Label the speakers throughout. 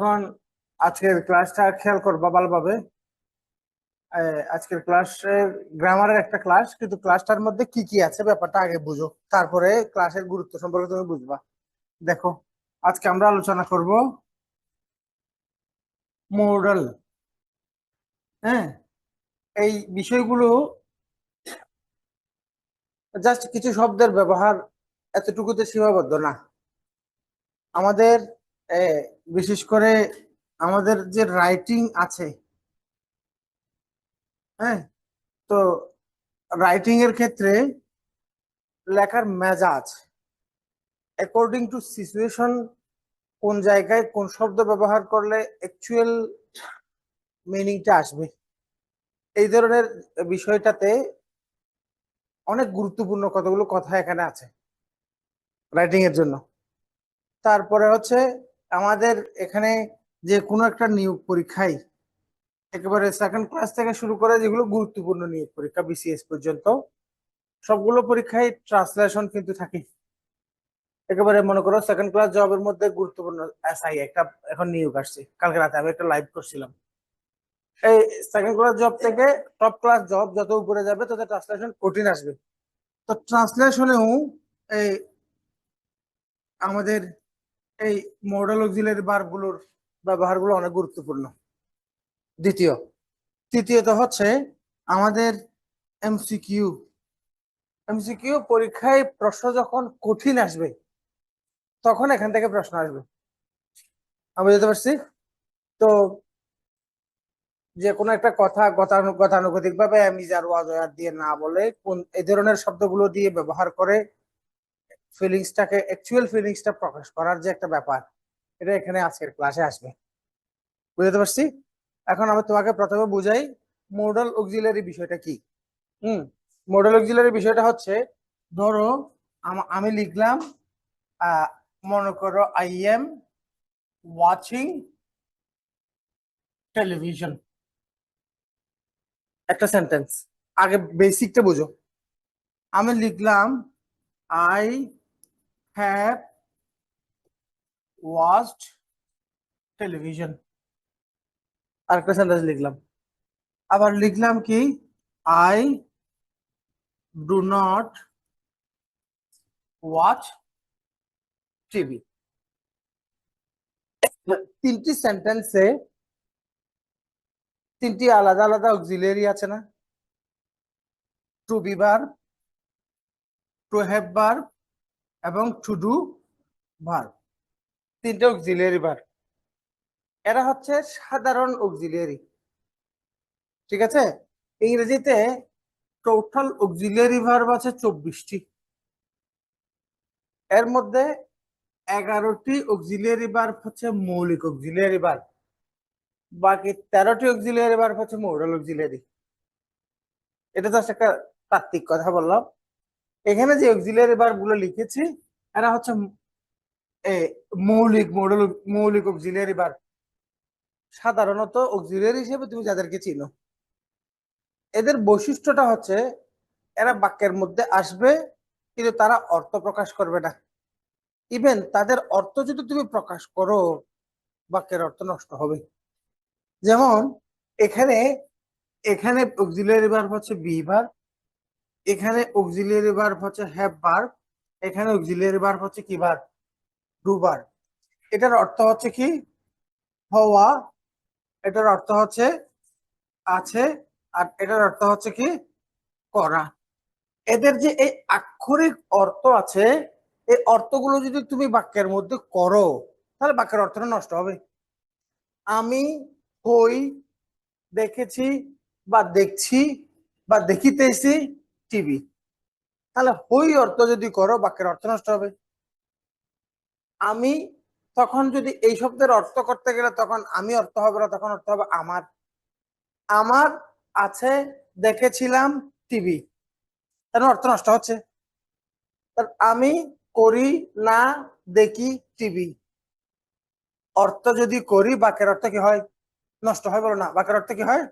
Speaker 1: এখন আজকের ক্লাসটা খেয়াল করবা ভালোভাবে আজকের ক্লাসের গ্রামারের একটা ক্লাস কিন্তু ক্লাসটার মধ্যে কি কি আছে ব্যাপারটা আগে বুঝো। তারপরে ক্লাসের গুরুত্ব সম্পর্কে তুমি বুঝবা। দেখো, আজকে আমরা আলোচনা করব মডেল হ্যাঁ এই বিষয়গুলো জাস্ট কিছু শব্দের ব্যবহার এতটুকুতে সীমাবদ্ধ না। আমাদের বিশেষ করে আমাদের যে রাইটিং আছে হ্যাঁ? তো রাইটিং এর ক্ষেত্রে লেখার মেজাজ অ্যাকর্ডিং টু সিচুয়েশন কোন জায়গায় কোন শব্দ ব্যবহার করলে অ্যাকচুয়াল মিনিংটা আসবে, এই ধরনের বিষয়টাতে অনেক গুরুত্বপূর্ণ কতগুলো কথা এখানে আছে রাইটিং এর জন্য। তারপরে হচ্ছে আমাদের এখানে যে কোনো একটা নিয়োগ পরীক্ষায় একেবারে সেকেন্ড ক্লাস থেকে শুরু করে যেগুলো গুরুত্বপূর্ণ নিয়োগ পরীক্ষা বিসিএস পর্যন্ত, সবগুলো পরীক্ষায় ট্রান্সলেশন কিন্তু থাকে। একেবারে মনে করো সেকেন্ড ক্লাস জবের মধ্যে গুরুত্বপূর্ণ এসআই একটা এখন নিয়োগ আসছে। কালকে রাতে আমি একটা লাইভ করছিলাম। এই সেকেন্ড ক্লাস জব থেকে টপ ক্লাস জব যত উপরে যাবে তত ট্রান্সলেশন কঠিন আসবে। তো ট্রান্সলেশনেও এই আমাদের এই মডেল অক্সিলারি বারগুলোর ব্যবহারগুলো অনেক গুরুত্বপূর্ণ। দ্বিতীয়, তৃতীয়ত হচ্ছে আমাদের এমসিকিউ এমসিকিউ পরীক্ষায় প্রশ্ন যখন কঠিন আসবে, তখন এখান থেকে প্রশ্ন আসবে। আমি বুঝতে পারছি? তো যে কোনো একটা কথা গতানু গতানুগতিক ভাবে মিজার ওয়াজয়ার দিয়ে না বলে কোন, এই ধরনের শব্দগুলো দিয়ে ব্যবহার করে ফিলিংসটাকে অ্যাকচুয়াল ফিলিংসটা প্রকাশ করার যে একটা ব্যাপার, এটা এখানে আজকের ক্লাসে আসবে। বুঝতে পারছি? এখন আমি তোমাকে প্রথমে বুঝাই মডেল অক্সিলারি বিষয়টা কি। হুম মডেল অক্সিলারি বিষয়টা হচ্ছে, ধরো, আম- লিখলাম মনে করো আই এম ওয়াচিং টেলিভিশন একটা সেন্টেন্স আগে বেসিকটা বুঝো। আমি লিখলাম আই হ্যাভ ওয়াচড টেলিভিশন আরেকটা সেন্টেন্স লিখলাম। আবার লিখলাম কি I do not watch TV তিনটি সেন্টেন্সে তিনটি আলাদা আলাদা অক্সিলারি আছে না? টু বি বার টু হ্যাভ বার এবং টু ডু বার তিনটে অক্সিলারি বার এরা হচ্ছে সাধারণ অক্সিলারি ঠিক আছে? ইংরেজিতে টোটাল অক্সিলারি ভার্ব আছে চব্বিশটি। এর মধ্যে এগারোটি অক্সিলারি ভার্ব হচ্ছে মৌলিক অক্সিলারি ভার্ব বাকি তেরোটি অক্সিলারি ভার্ব হচ্ছে মডেল অক্সিলারি এটা তো একটা তাত্ত্বিক কথা বললাম। এখানে যে অক্সিলারি ভার্বগুলো লিখেছি, এরা হচ্ছে মৌলিক মডেল মৌলিক অক্সিলারি ভার্ব সাধারণত অক্সিলারি হিসেবে তুমি যাদেরকে চিনো, এদের বৈশিষ্ট্যটা হচ্ছে এরা বাক্যের মধ্যে আসবে, কিন্তু তারা অর্থ প্রকাশ করবে না। ইভেন তাদের অর্থ যদি তুমি প্রকাশ করো, বাক্যের অর্থ নষ্ট হবে। যেমন, এখানে এখানে অক্সিলারি ভার্ব হচ্ছে বি এখানে অক্সিলারি ভার্ব হচ্ছে হ্যাভ ভার্ব এখানে অক্সিলারি ভার্ব হচ্ছে কি ভার্ব ডু ভার্ব এটার অর্থ হচ্ছে কি? হওয়া, এটার অর্থ হচ্ছে আছে, আর এটার অর্থ হচ্ছে কি? করা। এদের যে এই আক্ষরিক অর্থ আছে, এই অর্থগুলো যদি তুমি বাক্যের মধ্যে করো, তাহলে বাক্যের অর্থটা নষ্ট হবে। আমি, হই, দেখেছি, বা দেখছি, বা দেখিতেছি টিভি তাহলে হই অর্থ যদি করো, বাক্যের অর্থ নষ্ট হবে। আমি তখন যদি এই শব্দের অর্থ করতে গেলে তখন আমি অর্থ হবে না, তখন অর্থ হবে আমার। আমার আছে, দেখেছিলাম টিভি তার অর্থ নষ্ট হচ্ছে। আমি করি না, দেখি টিভি অর্থ যদি করি, বাক্যের অর্থ কি হয়? নষ্ট হয় বলো না। বাক্যের অর্থ কি হয়?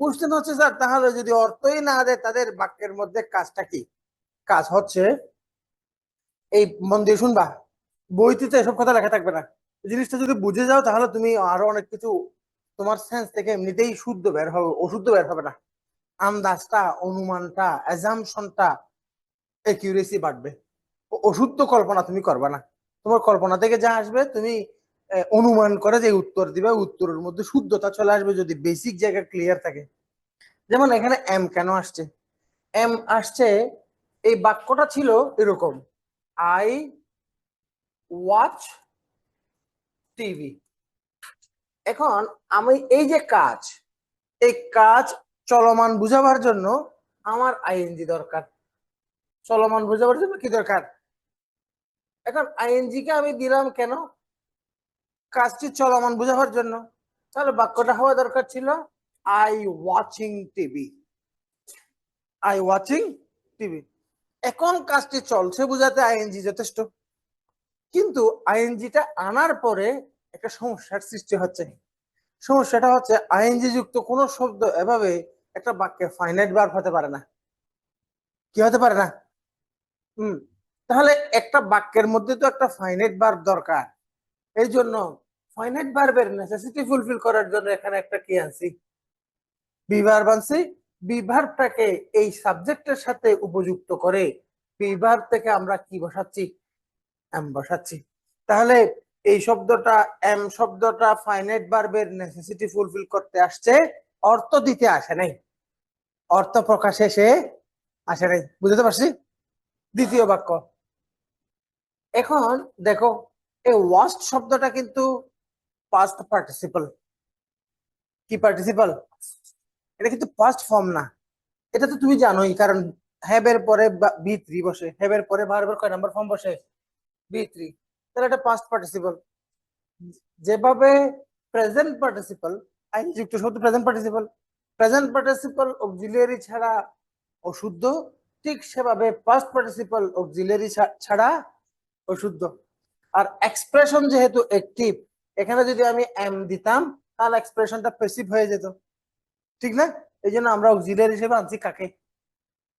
Speaker 1: কোশ্চেন হচ্ছে স্যার তাহলে যদি অর্থই না দেয়, তাদের বাক্যের মধ্যে কাজটা কি? কাজ হচ্ছে, এই মন দিয়ে শুনবা, বইতে তো এসব কথা লেখা থাকবে না। জিনিসটা যদি বুঝে যাও, তাহলে তুমি আরও অনেক কিছু তোমার সেন্স থেকে এমনিতেই শুদ্ধ বের হবে অশুদ্ধ বের হবে না। আন্দাজটা, অনুমানটা অ্যাজামশনটা একিউরেসি বাড়বে। অশুদ্ধ কল্পনা তুমি করবে না। তোমার কল্পনা থেকে যা আসবে, তুমি অনুমান করে যে উত্তর দিবে, উত্তরের মধ্যে শুদ্ধতা চলে আসবে যদি বেসিক জায়গা ক্লিয়ার থাকে। যেমন এখানে এম কেন আসছে? এম আসছে, এই বাক্যটা ছিল এরকম। আই ওয়াচ টিভি এখন আমি এই যে কাজ, এই কাজ চলমান বুঝাবার জন্য আমার আইএনজি দরকার। চলমান বুঝাবার জন্য কি দরকার? এখন আইএনজি কে আমি দিলাম কেন? কাজটি চলমান বুঝাবার জন্য। তাহলে বাক্যটা হওয়া দরকার ছিল I watching TV I watching TV এখন কাজটি চলছে বুঝাতে আইএনজি যথেষ্ট। কিন্তু আইএনজিটা আনার পরে একটা সমস্যার সৃষ্টি হচ্ছে। সমস্যাটা হচ্ছে আইএনজি যুক্ত কোনো শব্দ এভাবে একটা বাক্যে ফাইনাইট বার হতে পারে না। কি হতে পারে না? হুম, তাহলে একটা বাক্যের মধ্যে তো একটা ফাইনাইট বার দরকার। এই জন্য ফাইনাইট বার্বের নেসেসিটি ফুলফিল করার জন্য এখানে একটা কি আনছি। বিভার বানছি বিভারটাকে এই সাবজেক্টের সাথে উপযুক্ত করে বিভার থেকে আমরা কি বসাচ্ছি? এম বসাচ্ছি। তাহলে এই শব্দটা এম শব্দটা ফাইনাইট বার্বের নেসেসিটি ফুলফিল করতে আসছে, অর্থ দিতে আসে নাই। অর্থ প্রকাশে সে আসে নাই। বুঝতে পারছি? দ্বিতীয় বাক্য। এখন দেখো, এই ওয়াস্ট শব্দটা কিন্তু পাস্ট পার্টিসিপল কি পার্টিসিপল এটা কিন্তু পাস্ট ফর্ম না। এটা তো তুমি জানোই, কারণ হ্যাবের পরে বি থ্রি বসে হ্যাবের পরে ভার্বের কয় নাম্বার ফর্ম বসে? বি থ্রি তাহলে এটা পাস্ট পার্টিসিপল যেভাবে প্রেজেন্ট পার্টিসিপল আইন যুক্ত শব্দ present participle present participle auxiliary ছাড়া অশুদ্ধ, ঠিক সেভাবে পাস্ট পার্টিসিপল অক্সিলিয়ারি ছাড়া অশুদ্ধ। আর এক্সপ্রেশন যেহেতু অ্যাক্টিভ এখানে যদি আমি এম দিতাম, তাহলে এক্সপ্রেশনটা প্যাসিভ হয়ে যেত। ঠিক না? এই জন্য আমরা অক্সিলিয়ারি হিসেবে আনছি কাকে?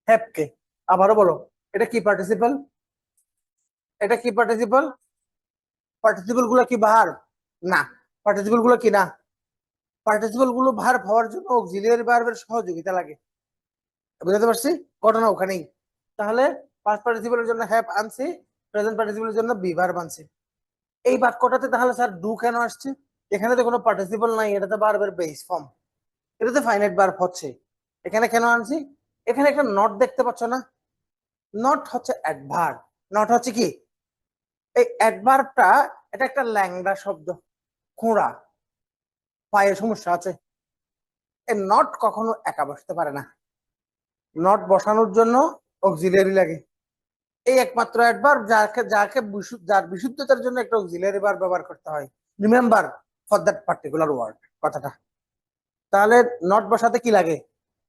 Speaker 1: হ্যাপকে। আবারও বলো, এটা কি পার্টিসিপল এটা কি পার্টিসিপল পার্টিসিপলগুলো কি ভার না। পার্টিসিপলগুলো কি না? পার্টিসিপলগুলো ভার হওয়ার জন্য অক্সিলিয়ারি ভার্বের সহযোগিতা লাগে। বুঝতে পারছি? ঘটনা ওখানেই। তাহলে পাস্ট পার্টিসিপলের জন্য হ্যাপ আনছি প্রেজেন্ট পার্টিসিপলের জন্য বি ভার্ব আনছি। এই বাক্যটাতে তাহলে স্যার ডু কেন আসছে? এখানে তো কোনো পার্টিসিপল নাই, এটাতে বারবার বেস ফর্ম এটাতে ফাইনাইট ভার্ব হচ্ছে। এখানে কেন আনছি? এখানে একটা নট দেখতে পাচ্ছ না? নট হচ্ছে অ্যাডভার্ব নট হচ্ছে কি? এই অ্যাডভার্বটা এটা একটা ল্যাংড়া শব্দ, খোঁড়া। পায়ের সমস্যা আছে। এই নট কখনো একা বসতে পারে না। নট বসানোর জন্য অক্সিলিয়ারি লাগে। এই একমাত্র অ্যাডভার্ব যাকে যাকে যার বিশুদ্ধতার জন্য একটা অক্সিলিয়ারি বার ব্যবহার করতে হয়। Remember for that particular word কথাটা। তাহলে নট বসাতে কি লাগে?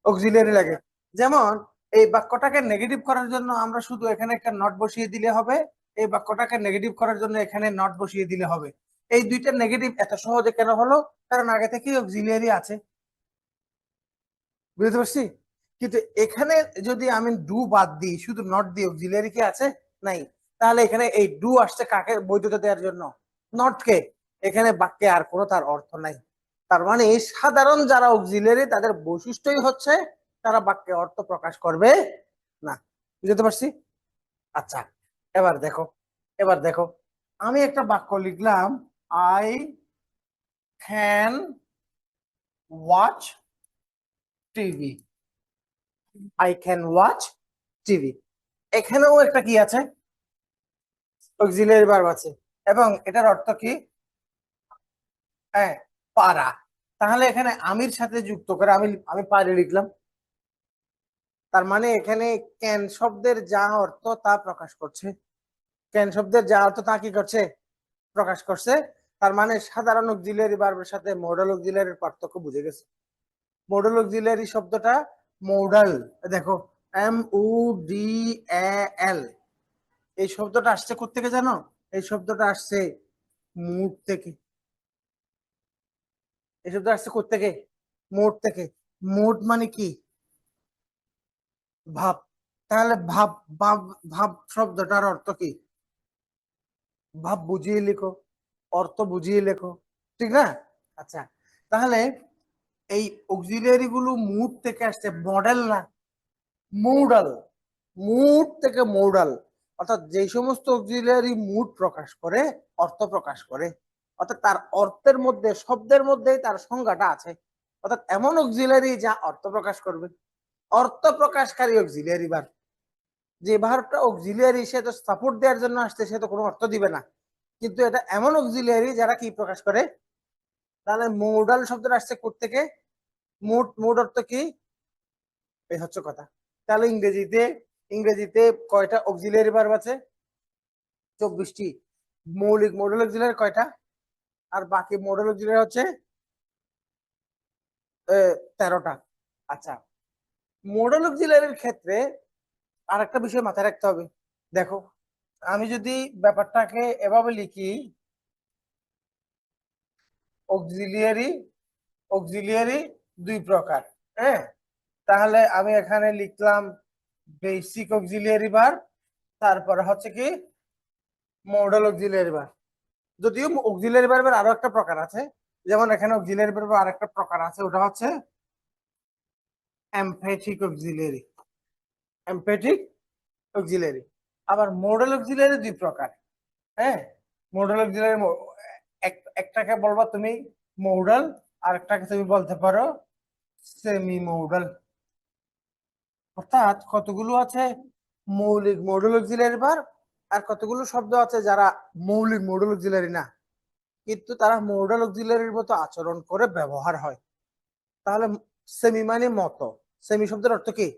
Speaker 1: অক্সিলিয়ারি লাগে। যেমন, এই বাক্যটাকে নেগেটিভ করার জন্য আমরা শুধু এখানে একটা নট বসিয়ে দিলে হবে, এই বাক্যটাকে নেগেটিভ করার জন্য এখানে নট বসিয়ে দিলে হবে। এই দুইটা নেগেটিভ এত সহজে কেন হলো? কারণ আগে থেকেই অক্সিলিয়ারি আছে। বুঝতে পারছি? কিন্তু এখানে যদি আমি ডু বাদ দিই, শুধু নট দিই অক্সিলিয়ারি কি আছে? নাই। তাহলে এখানে এই ডু আসছে কাকে? বৈধতা দেওয়ার জন্য। নট কে? এখানে বাক্যে আর কোনো তার অর্থ নাই। তার মানে সাধারণ যারা অক্সিলিয়ারি তাদের বৈশিষ্ট্যই হচ্ছে তারা বাক্যে অর্থ প্রকাশ করবে না। বুঝতে পারছি? আচ্ছা এবার দেখো এবার দেখো। আমি একটা বাক্য লিখলাম I can watch TV I can watch TV এখানেও একটা কি আছে? অক্সিলিয়ারি ভার্ব আছে। এবং এটার অর্থ কি? হ্যাঁ পারা তাহলে এখানে আমির সাথে যুক্ত করে আমি আমি পারি লিখলাম। তার মানে এখানে ক্যান শব্দের যা অর্থ তা প্রকাশ করছে। ক্যান শব্দের যা অর্থ তা কি করছে? প্রকাশ করছে। তার মানে সাধারণ অক্সিলিয়ারি ভার্বের সাথে মডেল অক্সিলিয়ারির পার্থক্য বুঝে গেছে। মডেল অক্সিলিয়ারি শব্দটা মডেল দেখো এম উ ডি এল এই শব্দটা আসছে থেকে জানো? এই শব্দটা আসছে মুড থেকে। এই শব্দ আসছে থেকে মোড থেকে। মোড মানে কি? ভাব। তাহলে ভাব ভাব ভাব শব্দটার অর্থ কি? ভাব বুঝিয়ে লিখো, অর্থ বুঝিয়ে লেখো। ঠিক না? আচ্ছা তাহলে এই অক্সিলিয়ারি গুলো মুড থেকে আসছে মডেল না মৌডাল মুড থেকে মৌডাল অর্থাৎ যে সমস্ত অক্সিলিয়ারি মুড প্রকাশ করে, অর্থ প্রকাশ করে, অর্থাৎ তার অর্থের মধ্যে, শব্দের মধ্যেই তার সংজ্ঞাটা আছে, অর্থাৎ এমন অক্সিলিয়ারি যা অর্থ প্রকাশ করবে, অর্থ প্রকাশকারী অক্সিলিয়ারি বার, যে ভার্বটা অক্সিলিয়ারি সে তো সাপোর্ট দেওয়ার জন্য আসছে, সে তো কোনো অর্থ দিবে না, কিন্তু এটা এমন অক্সিলিয়ারি যারা কি প্রকাশ করে, তাহলে মৌডাল শব্দটা আসছে থেকে মোড মোড অর্থ কি? এই হচ্ছে কথা। তাহলে ইংরেজিতে ইংরেজিতে কয়টা অক্সিলিয়ারি ভার্ব আছে? চব্বিশটি। মৌলিক মডেল অক্সিলিয়ারি কয়টা? আর বাকি মডেল অক্সিলিয়ারি হচ্ছে তেরোটা। আচ্ছা মডেল অক্সিলিয়ারির ক্ষেত্রে আর একটা বিষয় মাথায় রাখতে হবে। দেখো, আমি যদি ব্যাপারটাকে এভাবে লিখি অক্সিলিয়ারি অক্সিলিয়ারি দুই প্রকার হ্যাঁ? তাহলে আমি এখানে লিখলাম বেসিক অক্সিলিয়ারি বার তারপরে হচ্ছে কি মডেল অক্সিলিয়ারি বার যদিও অক্সিলিয়ারি ভার্বের আরও একটা প্রকার আছে, যেমন এখানে অক্সিলিয়ারি ভার্বের আরেকটা প্রকার আছে, ওটা হচ্ছে এমফেটিক অক্সিলিয়ারি এমপেটিক অক্সিলারি আবার মডেল অক্সিলারি দুই প্রকার হ্যাঁ? মডেল অক্সিলারি একটাকে বলবা তুমি মডেল আর একটাকে তুমি বলতে পারো সেমি মডেল অর্থাৎ কতগুলো আছে? মৌলিক মডেল অক্সিলারি বার আর কতগুলো শব্দ আছে যারা মৌলিক মডেল অক্সিলারি না। কিন্তু তারা মডেল অক্সিলারির মতো আচরণ করে ব্যবহার হয়। তাহলে সেমি মানে মত। সেমি শব্দের অর্থ কি?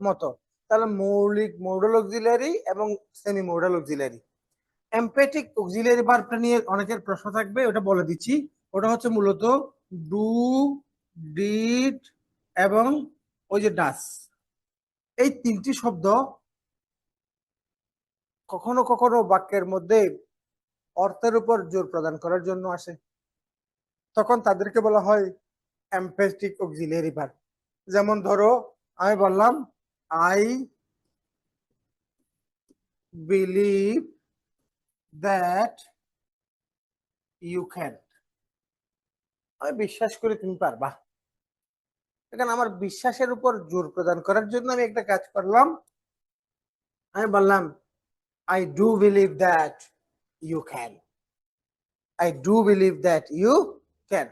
Speaker 1: মত। তাহলে মৌলিক মডেল অক্সিলারি এবং semi modal auxiliary emphatic auxiliary ভার্বটা নিয়ে অনেকের প্রশ্ন থাকবে, ওটা বলে দিচ্ছি। ওটা হচ্ছে মূলত ডু ডিড এবং ওই যে ডাস। এই তিনটি শব্দ কখনো কখনো বাক্যের মধ্যে অর্থের উপর জোর প্রদান করার জন্য আসে। তখন তাদেরকে বলা হয় এমপেটিক অক্সিলারি ভার্ব যেমন ধরো, আমি বললাম I believe that you can. আমি বিশ্বাস করি তুমি পারবা। এখানে আমার বিশ্বাসের উপর জোর প্রদান করার জন্য আমি একটা কাজ করলাম। আমি বললাম I do believe that you can I do believe that you can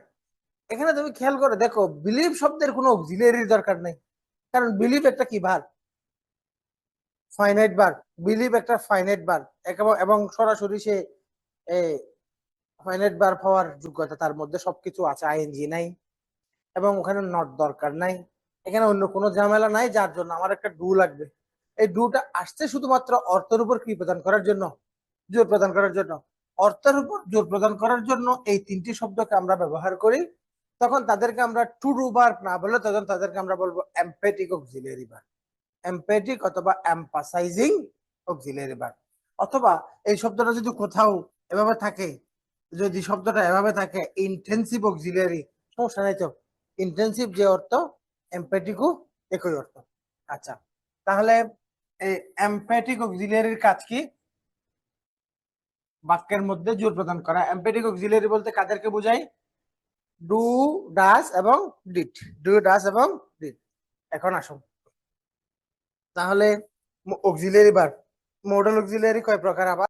Speaker 1: এখানে তুমি খেয়াল করে, দেখো বিলিভ শব্দের কোনো অক্সিলিয়ারির দরকার নেই। কারণ বিলিভ একটা কি বার ফাইনাইট বার বিলিভ একটা ফাইনাইট বার এবং সরাসরি সে ফাইনাইট বার পাওয়ার যোগ্যতা তার মধ্যে সবকিছু আছে আইএনজি নাই। এবং ওখানে নট দরকার নাই। এখানে অন্য কোনো ঝামেলা নাই, যার জন্য আমার একটা ডু লাগবে। এই ডুটা আসছে শুধুমাত্র অর্থের উপর কি প্রদান করার জন্য? জোর প্রদান করার জন্য। অর্থের উপর জোর প্রদান করার জন্য এই তিনটি শব্দকে আমরা ব্যবহার করি। তখন তাদেরকে আমরা টু ডু বার না বলে তখন তাদেরকে আমরা বলব এমপেটিক অক্সিলিয়ারি বার এমপেটিক অথবা এম্পাসাইজিং অক্সিলিয়ারি বার অথবা এই শব্দটা যদি কোথাও এভাবে থাকে, যদি শব্দটা এভাবে থাকে ইন্টেন্সিভ অক্সিলিয়ারি সমস্যা নাই তো। ইন্টেন্সিভ যে অর্থ এমপেটিকও একই অর্থ। আচ্ছা তাহলে এই এমপেটিক অক্সিলিয়ারির কাজ কি? বাক্যের মধ্যে জোর প্রদান করা। এমপেটিক অক্সিলিয়ারি বলতে কাদেরকে বোঝায় ডু ডাস এবং ডিট ডু ডাস এবং ডিট এখন আসুন। তাহলে অক্সিলিয়ারি বার। মডেল অক্সিলিয়ারি কয় প্রকার আবার?